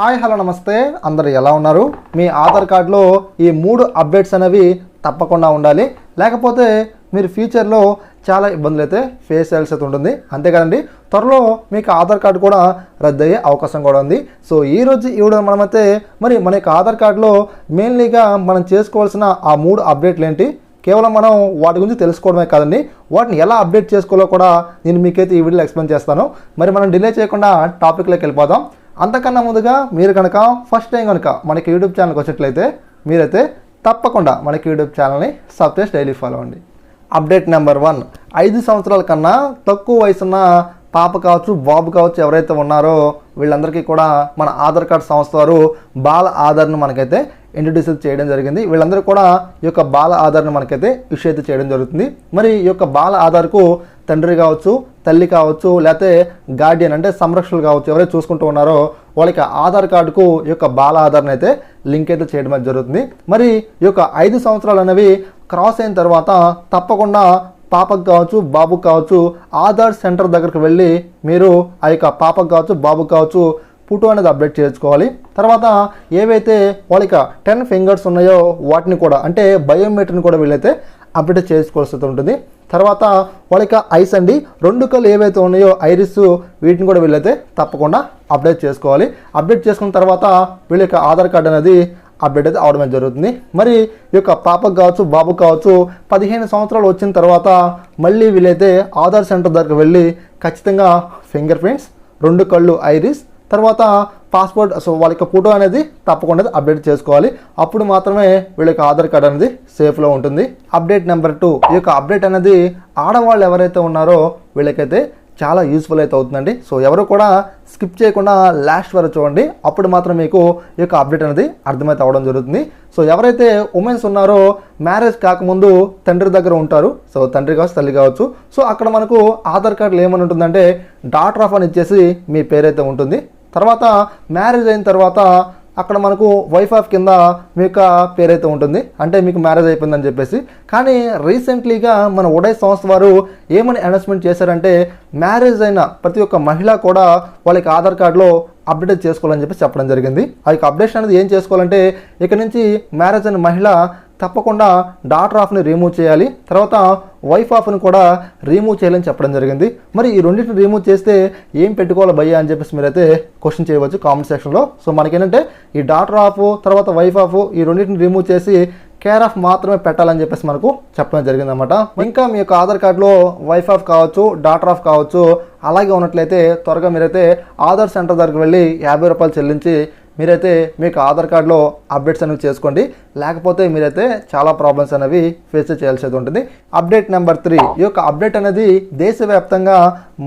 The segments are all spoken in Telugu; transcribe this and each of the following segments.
హాయ్ హలో నమస్తే. అందరు ఎలా ఉన్నారు? మీ ఆధార్ కార్డులో ఈ మూడు అప్డేట్స్ అనేవి తప్పకుండా ఉండాలి. లేకపోతే మీరు ఫ్యూచర్లో చాలా ఇబ్బందులు అయితే ఫేస్ చేయాల్సి అయితే ఉంటుంది. అంతేకాదండి త్వరలో మీకు ఆధార్ కార్డు కూడా రద్దు అయ్యే అవకాశం కూడా ఉంది. సో ఈ రోజు ఈ వీడియో మనమైతే మరి మన యొక్క ఆధార్ కార్డులో మెయిన్లీగా మనం చేసుకోవాల్సిన ఆ మూడు అప్డేట్లు ఏంటి? కేవలం మనం వాటి గురించి తెలుసుకోవడమే కాదండి. వాటిని ఎలా అప్డేట్ చేసుకోవాలో కూడా నేను మీకైతే ఈ వీడియోలో ఎక్స్ప్లెయిన్ చేస్తాను. మరి మనం డిలే చేయకుండా టాపిక్లోకి వెళ్ళిపోదాం. అంతకన్నా ముందుగా మీరు కనుక ఫస్ట్ టైం కనుక మనకి యూట్యూబ్ ఛానల్కి వచ్చినట్లయితే మీరైతే తప్పకుండా మనకి యూట్యూబ్ ఛానల్ని సబ్స్క్రైబ్ డైలీ ఫాలో అవ్వండి అప్డేట్ నెంబర్ వన్ ఐదు సంవత్సరాల కన్నా తక్కువ వయసున్న పాప కావచ్చు బాబు కావచ్చు ఎవరైతే ఉన్నారో వీళ్ళందరికీ కూడా మన ఆధార్ కార్డ్ సంస్థ వారు బాల ఆధార్ను మనకైతే ఇంట్రడ్యూస్ చేయడం జరిగింది. వీళ్ళందరూ కూడా ఈ యొక్క బాల ఆధార్ను మనకైతే ఇష్యూ అయితే చేయడం జరుగుతుంది. మరి ఈ యొక్క బాల ఆధార్కు తండ్రి కావచ్చు తల్లి కావచ్చు లేకపోతే గార్డియన్ అంటే సంరక్షకులు కావచ్చు ఎవరైతే చూసుకుంటూ ఉన్నారో వాళ్ళకి ఆధార్ కార్డుకు ఈ యొక్క బాల ఆధార్ని అయితే లింక్ అయితే చేయడం అయితే జరుగుతుంది. మరి ఈ యొక్క ఐదు సంవత్సరాలు అనేవి క్రాస్ అయిన తర్వాత తప్పకుండా పాపకు కావచ్చు బాబుకు కావచ్చు ఆధార్ సెంటర్ దగ్గరకు వెళ్ళి మీరు ఆ యొక్క పాపకు కావచ్చు బాబుకు కావచ్చు ఫోటో అనేది అప్డేట్ చేసుకోవాలి. తర్వాత ఏవైతే వాళ్ళకి టెన్ ఫింగర్స్ ఉన్నాయో వాటిని కూడా అంటే బయోమెట్రిని కూడా వీళ్ళైతే అప్డేట్ చేసుకోవాల్సి ఉంటుంది. తర్వాత వాళ్ళకి ఐస్ అండి రెండు కళ్ళు ఏవైతే ఉన్నాయో ఐరిస్ వీటిని కూడా వీళ్ళైతే తప్పకుండా అప్డేట్ చేసుకోవాలి. అప్డేట్ చేసుకున్న తర్వాత వీళ్ళ యొక్క ఆధార్ కార్డు అనేది అప్డేట్ అయితే అవడమే జరుగుతుంది. మరి ఈ యొక్క పాపకు కావచ్చు బాబు కావచ్చు పదిహేను సంవత్సరాలు వచ్చిన తర్వాత మళ్ళీ వీళ్ళైతే ఆధార్ సెంటర్ దగ్గరకు వెళ్ళి ఖచ్చితంగా ఫింగర్ ప్రింట్స్ రెండు కళ్ళు ఐరిస్ తర్వాత పాస్పోర్ట్ సో వాళ్ళ యొక్క ఫోటో అనేది తప్పకుండా అప్డేట్ చేసుకోవాలి. అప్పుడు మాత్రమే వీళ్ళ యొక్క ఆధార్ కార్డ్ అనేది సేఫ్లో ఉంటుంది. అప్డేట్ నెంబర్ టూ ఈ యొక్క అప్డేట్ అనేది ఆడవాళ్ళు ఎవరైతే ఉన్నారో వీళ్ళకైతే చాలా యూస్ఫుల్ అయితే అవుతుందండి. సో ఎవరు కూడా స్కిప్ చేయకుండా లాస్ట్ వరకు చూడండి. అప్పుడు మాత్రం మీకు ఈ యొక్క అప్డేట్ అనేది అర్థమైతే అవడం జరుగుతుంది. సో ఎవరైతే ఉమెన్స్ ఉన్నారో మ్యారేజ్ కాకముందు తండ్రి దగ్గర ఉంటారు. సో తండ్రి కావచ్చు తల్లి కావచ్చు. సో అక్కడ మనకు ఆధార్ కార్డులో ఏమని ఉంటుందంటే డాటర్ ఆఫ్ అని ఇచ్చేసి మీ పేరైతే ఉంటుంది. తర్వాత మ్యారేజ్ అయిన తర్వాత అక్కడ మనకు వైఫ్ ఆఫ్ కింద మీ యొక్క పేరైతే ఉంటుంది. అంటే మీకు మ్యారేజ్ అయిపోయిందని చెప్పేసి. కానీ రీసెంట్లీగా మన ఉడై సంస్థ వారు ఏమని అనౌన్స్మెంట్ చేశారంటే మ్యారేజ్ అయిన ప్రతి ఒక్క మహిళ కూడా వాళ్ళకి ఆధార్ కార్డులో అప్డేట్ చేసుకోవాలని చెప్పి చెప్పడం జరిగింది. ఆ యొక్క అప్డేషన్ అనేది ఏం చేసుకోవాలంటే ఇక నుంచి మ్యారేజ్ అయిన మహిళ తప్పకుండా డాటర్ ఆఫ్ని రిమూవ్ చేయాలి. తర్వాత వైఫ్ ఆఫ్ను కూడా రిమూవ్ చేయాలని చెప్పడం జరిగింది. మరి ఈ రెండింటిని రిమూవ్ చేస్తే ఏం పెట్టుకోవాలి భయ్యా అని చెప్పేసి మీరైతే క్వశ్చన్ చేయవచ్చు కామెంట్ సెక్షన్లో సో మనకేంటంటే ఈ డాటర్ ఆఫ్ తర్వాత వైఫ్ ఆఫ్ ఈ రెండింటిని రిమూవ్ చేసి కేర్ ఆఫ్ మాత్రమే పెట్టాలని చెప్పేసి మనకు చెప్పడం జరిగింది అనమాట ఇంకా మీ యొక్క ఆధార్ కార్డులో వైఫ్ ఆఫ్ కావచ్చు డాటర్ ఆఫ్ కావచ్చు అలాగే ఉన్నట్లయితే త్వరగా మీరైతే ఆధార్ సెంటర్ దగ్గరికి వెళ్ళి యాభై రూపాయలు చెల్లించి మీరైతే మీకు ఆధార్ కార్డులో అప్డేట్స్ అనేవి చేసుకోండి. లేకపోతే మీరైతే చాలా ప్రాబ్లమ్స్ అనేవి ఫేస్ చేయాల్సి ఉంటుంది. అప్డేట్ నెంబర్ త్రీ ఈ యొక్క అప్డేట్ అనేది దేశవ్యాప్తంగా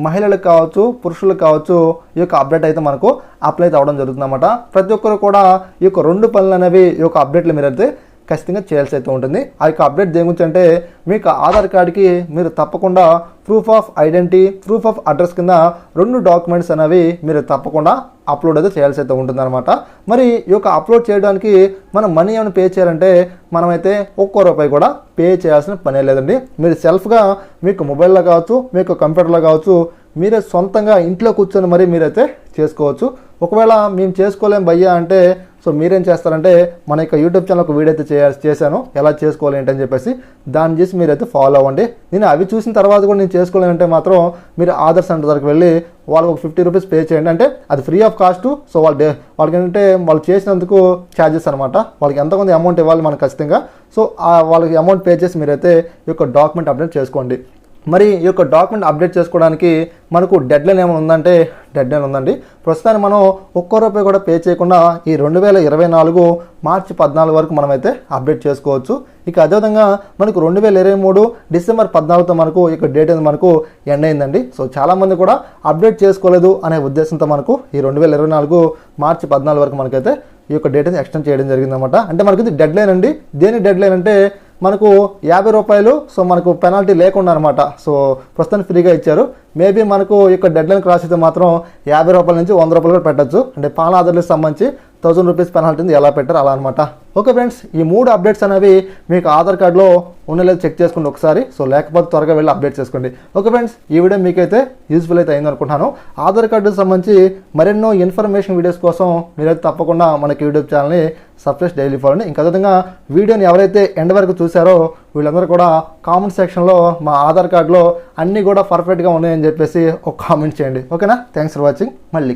మహిళలకు కావచ్చు పురుషులకు కావచ్చు ఈ యొక్క అప్డేట్ అయితే మనకు అప్లై అవ్వడం అవడం జరుగుతుంది ప్రతి ఒక్కరు కూడా ఈ యొక్క రెండు పనులు అనేవి ఈ యొక్క అప్డేట్లు మీరైతే ఖచ్చితంగా చేయాల్సి అయితే ఉంటుంది. ఆ యొక్క అప్డేట్ దేని గురించి అంటే మీకు ఆధార్ కార్డుకి మీరు తప్పకుండా proof of identity proof of address కింద రెండు డాక్యుమెంట్స్ అనేవి మీరు తప్పకుండా అప్లోడ్ అయితే చేయాల్సి అయితే ఉంటుందన్నమాట. మరి ఈ యొక్క అప్లోడ్ చేయడానికి మనం మనీ ఏమైనా పే చేయాలంటే మనమైతే ఒక్కో రూపాయి కూడా పే చేయాల్సిన పనే లేదండి. మీరు సెల్ఫ్గా మీకు మొబైల్లో కావచ్చు మీకు కంప్యూటర్లో కావచ్చు మీరే సొంతంగా ఇంట్లో కూర్చొని మరీ మీరైతే చేసుకోవచ్చు. ఒకవేళ మేము చేసుకోలేం భయ్యా అంటే సో మీరేం చేస్తారంటే మన యొక్క యూట్యూబ్ ఛానల్ ఒక వీడియో అయితే చేయాల్సి చేశాను. ఎలా చేసుకోవాలి ఏంటని చెప్పేసి దాన్ని చేసి మీరైతే ఫాలో అవ్వండి. నేను అవి చూసిన తర్వాత కూడా నేను చేసుకోలేనంటే మాత్రం మీరు ఆధార్ సెంటర్ దగ్గరికి వెళ్ళి వాళ్ళకి ఒక ఫిఫ్టీ రూపీస్ పే చేయండి. అంటే అది ఫ్రీ ఆఫ్ కాస్ట్. సో వాళ్ళు డే వాళ్ళకి ఏంటంటే వాళ్ళు చేసినందుకు ఛార్జెస్ అనమాట వాళ్ళకి ఎంత కొంత అమౌంట్ ఇవ్వాలి మనకు ఖచ్చితంగా. సో వాళ్ళకి అమౌంట్ పే చేసి మీరైతే ఈ యొక్క డాక్యుమెంట్ అప్డేట్ చేసుకోండి. మరి ఈ యొక్క డాక్యుమెంట్ అప్డేట్ చేసుకోవడానికి మనకు డెడ్ లైన్ ఏమైనా ఉందంటే డెడ్ లైన్ ఉందండి. ప్రస్తుతానికి మనం ఒక్కో రూపాయి కూడా పే చేయకుండా ఈ రెండు వేల ఇరవై నాలుగు మార్చి పద్నాలుగు వరకు మనమైతే అప్డేట్ చేసుకోవచ్చు. ఇక అదేవిధంగా మనకు రెండు వేల ఇరవై మూడు డిసెంబర్ పద్నాలుగుతో మనకు ఇక డేట్ అనేది మనకు ఎండ్ అయిందండి. సో చాలామంది కూడా అప్డేట్ చేసుకోలేదు అనే ఉద్దేశంతో మనకు ఈ రెండు వేల ఇరవై నాలుగు మార్చి పద్నాలుగు వరకు మనకైతే ఈ యొక్క డేట్ అనేది ఎక్స్టెండ్ చేయడం జరిగిందన్నమాట. అంటే మనకి ఇది డెడ్ లైన్ అండి. దేని డెడ్ లైన్ అంటే మనకు యాభై రూపాయలు సో మనకు పెనాల్టీ లేకుండా అనమాట సో ప్రస్తుతానికి ఫ్రీగా ఇచ్చారు. మేబీ మనకు ఇక్కడ యొక్క డెడ్ లైన్ క్రాస్ అయితే మాత్రం యాభై రూపాయల నుంచి వంద రూపాయలు కూడా పెట్టచ్చు. అంటే పాల ఆధార్లకు సంబంధించి థౌసండ్ రూపీస్ పెనాల్టీ ఉంది. ఎలా పెట్టారు అలా అనమాట ఓకే ఫ్రెండ్స్ ఈ మూడు అప్డేట్స్ అనేవి మీకు ఆధార్ కార్డులో ఉండలేదు చెక్ చేసుకోండి ఒకసారి. సో లేకపోతే త్వరగా వెళ్ళి అప్డేట్ చేసుకోండి. ఓకే ఫ్రెండ్స్ ఈ వీడియో మీకైతే యూస్ఫుల్ అయితే అయింది అనుకుంటున్నాను. ఆధార్ కార్డుకి సంబంధించి మరెన్నో ఇన్ఫర్మేషన్ వీడియోస్ కోసం మీరైతే తప్పకుండా మనకి యూట్యూబ్ ఛానల్ని సబ్స్క్రైబ్ డైలీ ఫాలోని ఇంకా విధంగా వీడియోని ఎవరైతే ఎండ్ వరకు చూసారో వీళ్ళందరూ కూడా కామెంట్ సెక్షన్లో మా ఆధార్ కార్డులో అన్నీ కూడా పర్ఫెక్ట్గా ఉన్నాయని చెప్పేసి ఒక కామెంట్ చేయండి. ఓకేనా? థ్యాంక్స్ ఫర్ వాచింగ్ మళ్ళీ